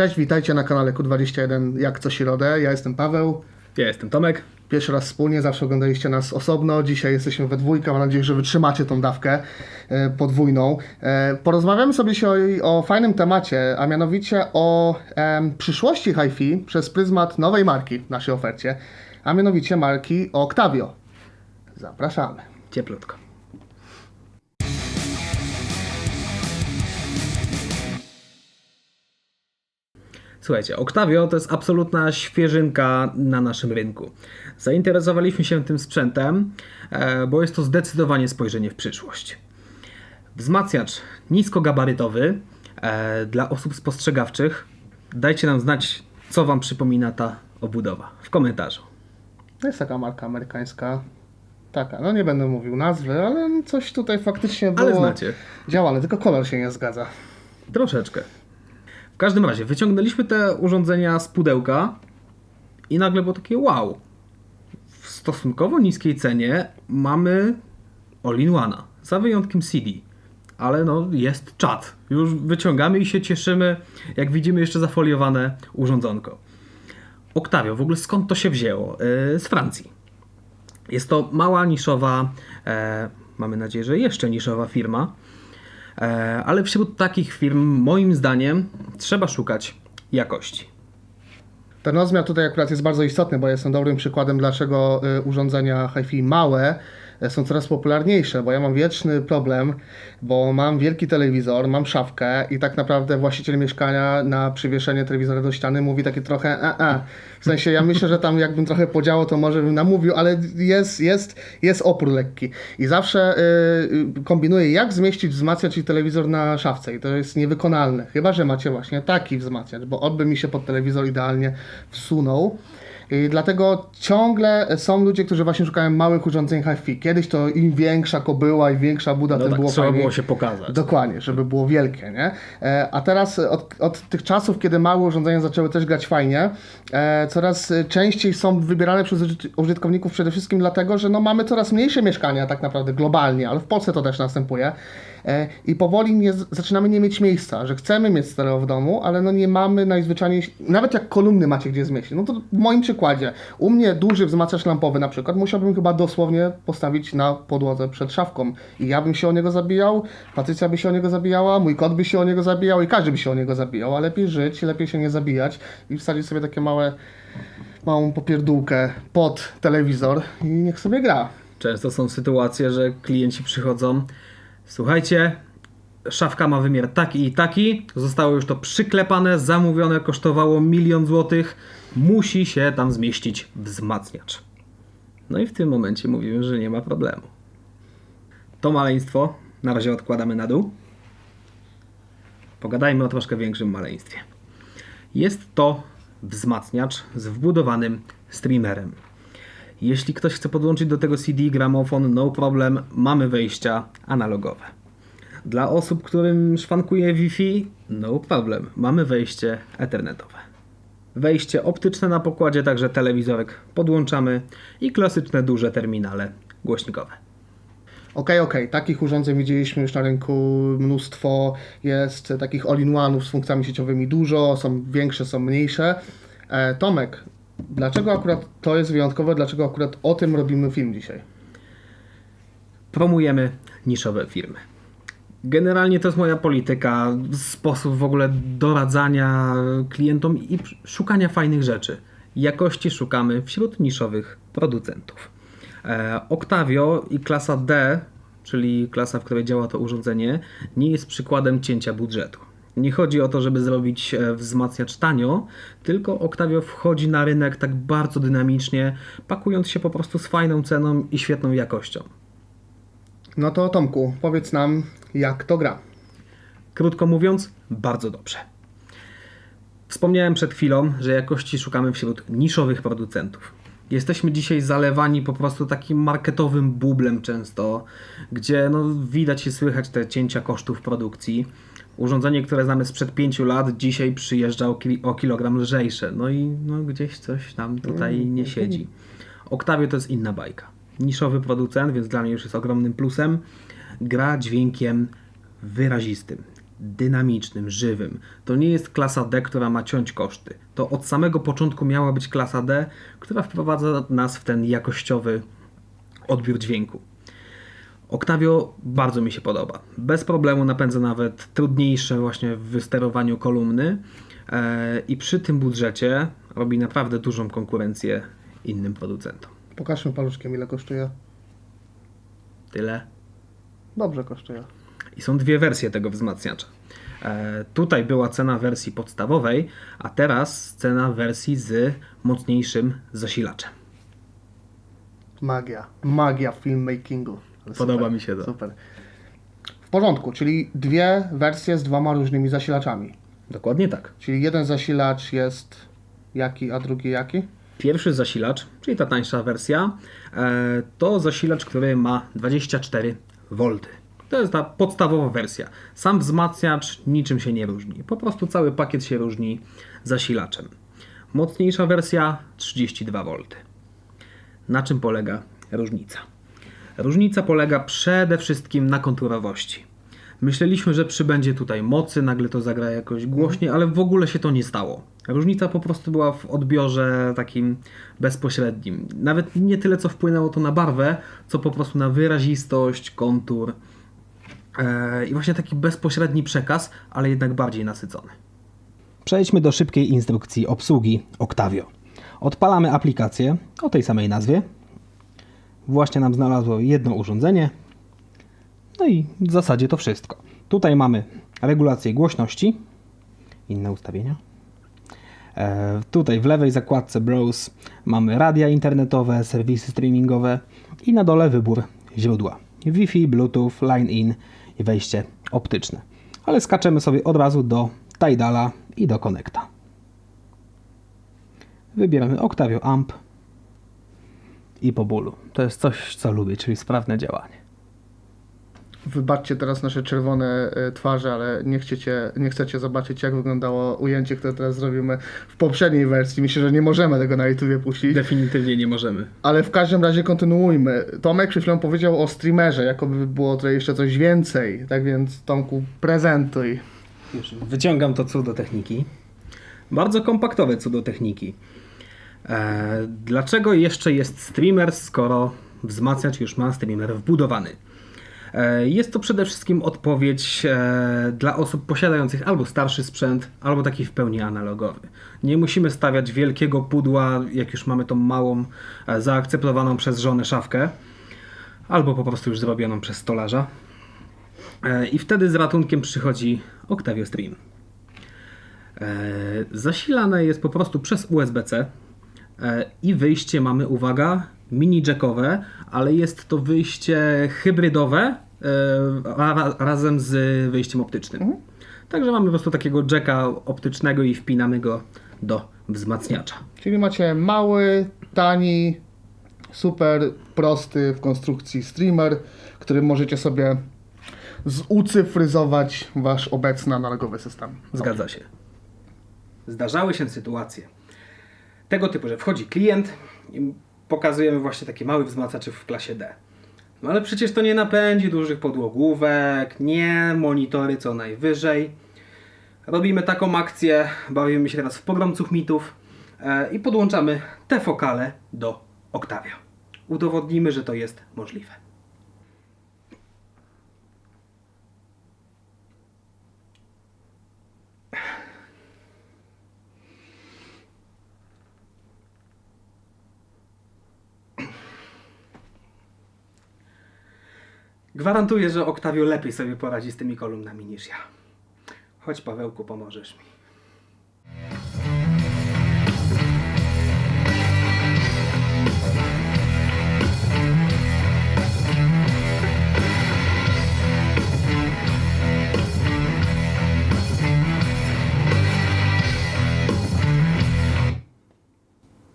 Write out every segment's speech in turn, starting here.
Cześć, witajcie na kanale Q21 Jak co środę. Ja jestem Paweł. Ja jestem Tomek. Pierwszy raz wspólnie, zawsze oglądaliście nas osobno. Dzisiaj jesteśmy we dwójkę. Mam nadzieję, że wytrzymacie tą dawkę e, podwójną. E, porozmawiamy sobie dzisiaj o fajnym temacie, a mianowicie o em, przyszłości HiFi przez pryzmat nowej marki w naszej ofercie, a mianowicie marki Octavio. Zapraszamy. Cieplutko. Słuchajcie, Octavio to jest absolutna świeżynka na naszym rynku. Zainteresowaliśmy się tym sprzętem, e, bo jest to zdecydowanie spojrzenie w przyszłość. Wzmacniacz niskogabarytowy e, dla osób spostrzegawczych. Dajcie nam znać, co Wam przypomina ta obudowa w komentarzu. To jest taka marka amerykańska. Taka, no nie będę mówił nazwy, ale coś tutaj faktycznie było Ale znacie. działane, tylko kolor się nie zgadza. Troszeczkę. Każdym razie, wyciągnęliśmy te urządzenia z pudełka i nagle było takie wow. W stosunkowo niskiej cenie mamy all-in-one'a, za wyjątkiem CD. Ale no, jest czat. Już wyciągamy i się cieszymy, jak widzimy jeszcze zafoliowane urządzonko. Octavio, w ogóle skąd to się wzięło? Yy, z Francji. Jest to mała, niszowa, e, mamy nadzieję, że jeszcze niszowa firma, ale wśród takich firm, moim zdaniem, trzeba szukać jakości. Ten rozmiar tutaj akurat jest bardzo istotny, bo jestem dobrym przykładem, dlaczego y, urządzenia HiFi małe są coraz popularniejsze, bo ja mam wieczny problem, bo mam wielki telewizor, mam szafkę i tak naprawdę właściciel mieszkania na przywieszenie telewizora do ściany mówi takie trochę a, a. W sensie ja myślę, że tam jakbym trochę podziało, to może bym namówił, ale jest, jest, jest opór lekki. I zawsze y, y, kombinuję, jak zmieścić wzmacniacz i telewizor na szafce i to jest niewykonalne. Chyba, że macie właśnie taki wzmacniacz, bo on by mi się pod telewizor idealnie wsunął. I dlatego ciągle są ludzie, którzy właśnie szukają małych urządzeń HiFi. Kiedyś to im większa kobyła i większa buda, No tym tak, było trzeba fajniej. było się pokazać. Dokładnie, żeby było wielkie, nie? E, A teraz od, od tych czasów, kiedy małe urządzenia zaczęły też grać fajnie, e, coraz częściej są wybierane przez użyt- użytkowników przede wszystkim dlatego, że no mamy coraz mniejsze mieszkania tak naprawdę globalnie, ale w Polsce to też następuje. E, I powoli nie, zaczynamy nie mieć miejsca, że chcemy mieć stereo w domu, ale no nie mamy najzwyczajniej, nawet jak kolumny macie gdzie zmieścić. No to w moim przykładzie, u mnie duży wzmacniacz lampowy na przykład musiałbym chyba dosłownie postawić na podłodze przed szafką i ja bym się o niego zabijał, Patrycja by się o niego zabijała, mój kot by się o niego zabijał i każdy by się o niego zabijał, a lepiej żyć, lepiej się nie zabijać i wsadzić sobie takie małe, małą popierdółkę pod telewizor i niech sobie gra. Często są sytuacje, że klienci przychodzą, słuchajcie, szafka ma wymiar taki i taki, zostało już to przyklepane, zamówione, kosztowało milion złotych, musi się tam zmieścić wzmacniacz. No i w tym momencie mówimy, że nie ma problemu. To maleństwo na razie odkładamy na dół. Pogadajmy o troszkę większym maleństwie. Jest to wzmacniacz z wbudowanym streamerem. Jeśli ktoś chce podłączyć do tego CD, gramofon, no problem, mamy wejścia analogowe. Dla osób, którym szwankuje Wi-Fi, no problem, mamy wejście ethernetowe. Wejście optyczne na pokładzie, także telewizorek podłączamy i klasyczne duże terminale głośnikowe. Okej, okej, takich urządzeń widzieliśmy już na rynku mnóstwo, jest takich all-in-one'ów z funkcjami sieciowymi dużo, są większe, są mniejsze. E, Tomek, dlaczego akurat to jest wyjątkowe, dlaczego akurat o tym robimy film dzisiaj? promujemy niszowe firmy. Generalnie to jest moja polityka, sposób w ogóle doradzania klientom i szukania fajnych rzeczy. Jakości szukamy wśród niszowych producentów. E, Octavio i klasa D, czyli klasa, w której działa to urządzenie, nie jest przykładem cięcia budżetu. Nie chodzi o to, żeby zrobić e, wzmacniacz tanio, tylko Octavio wchodzi na rynek tak bardzo dynamicznie, pakując się po prostu z fajną ceną i świetną jakością. No to Tomku, powiedz nam, jak to gra. Krótko mówiąc, bardzo dobrze. Wspomniałem przed chwilą, że jakości szukamy wśród niszowych producentów. Jesteśmy dzisiaj zalewani po prostu takim marketowym bublem często, gdzie no, widać i słychać te cięcia kosztów produkcji. Urządzenie, które znamy sprzed 5 lat, dzisiaj przyjeżdża o, kil- o kilogram lżejsze. No i no, gdzieś coś tam tutaj nie siedzi. Octavio to jest inna bajka. Niszowy producent, więc dla mnie już jest ogromnym plusem. Gra dźwiękiem wyrazistym. dynamicznym, żywym. To nie jest klasa D, która ma ciąć koszty. To od samego początku miała być klasa D, która wprowadza nas w ten jakościowy odbiór dźwięku. Octavio bardzo mi się podoba. Bez problemu napędza nawet trudniejsze właśnie w wysterowaniu kolumny e, i przy tym budżecie robi naprawdę dużą konkurencję innym producentom. Pokażmy paluszkiem, ile kosztuje. Tyle. Dobrze kosztuje. I są dwie wersje tego wzmacniacza. E, tutaj była cena wersji podstawowej, a teraz cena wersji z mocniejszym zasilaczem. Magia. Magia filmmakingu. Podoba super, mi się to. Super. W porządku, czyli dwie wersje z dwoma różnymi zasilaczami. Dokładnie tak. Czyli jeden zasilacz jest jaki, a drugi jaki? Pierwszy zasilacz, czyli ta tańsza wersja, e, to zasilacz, który ma 24 V. To jest ta podstawowa wersja. Sam wzmacniacz niczym się nie różni. Po prostu cały pakiet się różni zasilaczem. Mocniejsza wersja 32 V. Na czym polega różnica? Różnica polega przede wszystkim na konturowości. Myśleliśmy, że przybędzie tutaj mocy, nagle to zagra jakoś głośniej, ale w ogóle się to nie stało. Różnica po prostu była w odbiorze takim bezpośrednim. Nawet nie tyle, co wpłynęło to na barwę, co po prostu na wyrazistość, kontur e, i właśnie taki bezpośredni przekaz, ale jednak bardziej nasycony. Przejdźmy do szybkiej instrukcji obsługi Octavio. Odpalamy aplikację o tej samej nazwie. Właśnie nam znalazło jedno urządzenie. No i w zasadzie to wszystko. Tutaj mamy regulację głośności, inne ustawienia. E, tutaj w lewej zakładce Browse mamy radia internetowe, serwisy streamingowe i na dole wybór źródła. Wi-Fi, Bluetooth, Line-In i wejście optyczne. Ale skaczemy sobie od razu do Tidala i do Connecta. Wybieramy Octavio Amp i po bólu. To jest coś, co lubię, czyli sprawne działanie. Wybaczcie teraz nasze czerwone e, twarze, ale nie chcecie, nie chcecie zobaczyć, jak wyglądało ujęcie, które teraz zrobimy w poprzedniej wersji. Myślę, że nie możemy tego na YouTubie puścić. Definitywnie nie możemy. Ale w każdym razie kontynuujmy. Tomek przed chwilą powiedział o streamerze, jakoby było tutaj jeszcze coś więcej. Tak więc, Tomku, prezentuj. Już wyciągam to cudo techniki. Bardzo kompaktowe cudo techniki. E, dlaczego jeszcze jest streamer, skoro wzmacniacz już ma streamer wbudowany? E, jest to przede wszystkim odpowiedź e, dla osób posiadających albo starszy sprzęt, albo taki w pełni analogowy. Nie musimy stawiać wielkiego pudła, jak już mamy tą małą, zaakceptowaną przez żonę szafkę, albo po prostu już zrobioną przez stolarza. I wtedy z ratunkiem przychodzi Octavio Stream. Zasilane jest po prostu przez USB-C i wyjście mamy, uwaga, mini jackowe, ale jest to wyjście hybrydowe e, ra- razem z wyjściem optycznym. Także mamy po prostu takiego jacka optycznego i wpinamy go do wzmacniacza. Czyli macie mały, tani, super prosty w konstrukcji streamer, którym możecie sobie zucyfryzować wasz obecny analogowy system. Zgadza się. Zdarzały się sytuacje tego typu, że wchodzi klient i pokazujemy właśnie takie małe wzmacniacze w klasie D. No ale przecież to nie napędzi dużych podłogówek, nie monitory co najwyżej. Robimy taką akcję, bawimy się teraz w pogromców mitów e, i podłączamy te fokale do Octavia. Udowodnimy, że to jest możliwe. Gwarantuję, że Octavio lepiej sobie poradzi z tymi kolumnami niż ja. Chodź Pawełku, pomożesz mi.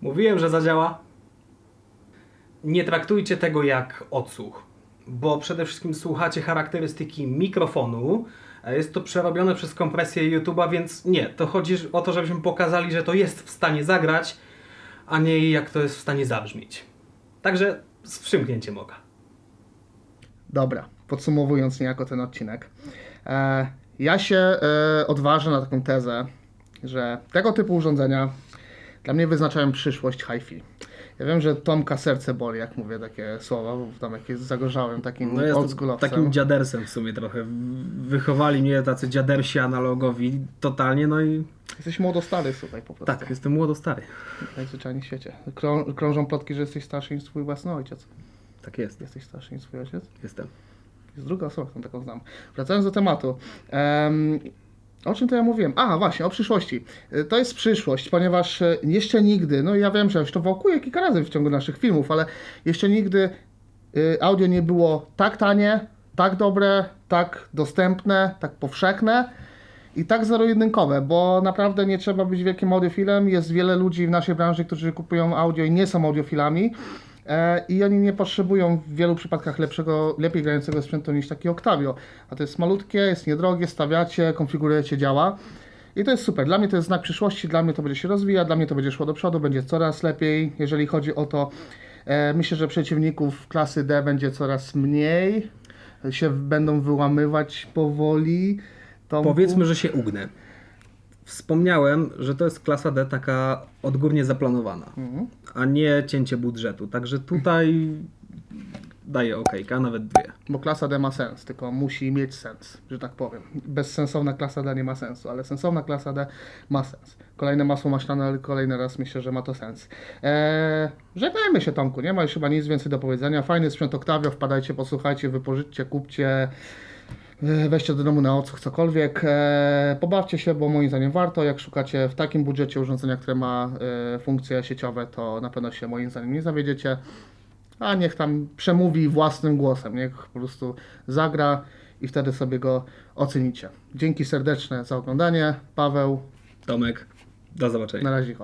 Mówiłem, że zadziała. Nie traktujcie tego jak odsłuch, bo przede wszystkim słuchacie charakterystyki mikrofonu. E, Jest to przerobione przez kompresję YouTube'a, więc nie, to chodzi o to, żebyśmy pokazali, że to jest w stanie zagrać, a nie jak to jest w stanie zabrzmieć. Także z przymknięciem oka. Dobra, podsumowując niejako ten odcinek. E, Ja się e, odważę na taką tezę, że tego typu urządzenia dla mnie wyznaczają przyszłość hi-fi. Ja wiem, że Tomka serce boli, jak mówię takie słowa, bo tam jak jest zagorzałem takim No takim dziadersem w sumie trochę. Wychowali mnie tacy dziadersi analogowi totalnie, no i Jesteś młodostary, słuchaj, po prostu. tak, jestem młodo stary. Najzwyczajniej w świecie. Krą, krążą plotki, że jesteś starszy niż twój własny ojciec. Tak jest, Jesteś starszy niż twój ojciec? jestem. Jest druga osoba, którą taką znam. Wracając do tematu. Em, o czym to ja mówiłem? A, właśnie, o przyszłości. Y, To jest przyszłość, ponieważ e, jeszcze nigdy, no ja wiem, że już to wałkuję kilka razy w ciągu naszych filmów, ale jeszcze nigdy y, audio nie było tak tanie, tak dobre, tak dostępne, tak powszechne i tak zero-jedynkowe, bo naprawdę nie trzeba być wielkim audiofilem. Jest wiele ludzi w naszej branży, którzy kupują audio i nie są audiofilami. E, I oni nie potrzebują w wielu przypadkach lepszego, lepiej grającego sprzętu niż taki Octavio. A to jest malutkie, jest niedrogie, stawiacie, konfigurujecie, działa. I to jest super. Dla mnie to jest znak przyszłości, dla mnie to będzie się rozwijać, dla mnie to będzie szło do przodu, będzie coraz lepiej, jeżeli chodzi o to. E, myślę, że przeciwników klasy D będzie coraz mniej, się będą wyłamywać powoli. Tomku. Powiedzmy, że się ugnę. Wspomniałem, że to jest klasa D taka odgórnie zaplanowana, Mhm. a nie cięcie budżetu. Także tutaj daję okejka, nawet dwie. Bo klasa D ma sens, tylko musi mieć sens, że tak powiem. Bezsensowna klasa D nie ma sensu, ale sensowna klasa D ma sens. Kolejne masło maślane, ale kolejny raz myślę, że ma to sens. Eee, żegnajmy się Tomku, nie ma już chyba nic więcej do powiedzenia. Fajny sprzęt Octavio, wpadajcie, posłuchajcie, wypożyczcie, kupcie. E, Weźcie do domu na ocuch cokolwiek. E, pobawcie się, bo moim zdaniem warto. Jak szukacie w takim budżecie urządzenia, które ma e, funkcje sieciowe, to na pewno się moim zdaniem nie zawiedziecie. A niech tam przemówi własnym głosem, niech po prostu zagra i wtedy sobie go ocenicie. Dzięki serdeczne za oglądanie. Paweł, Tomek, do zobaczenia. na razie.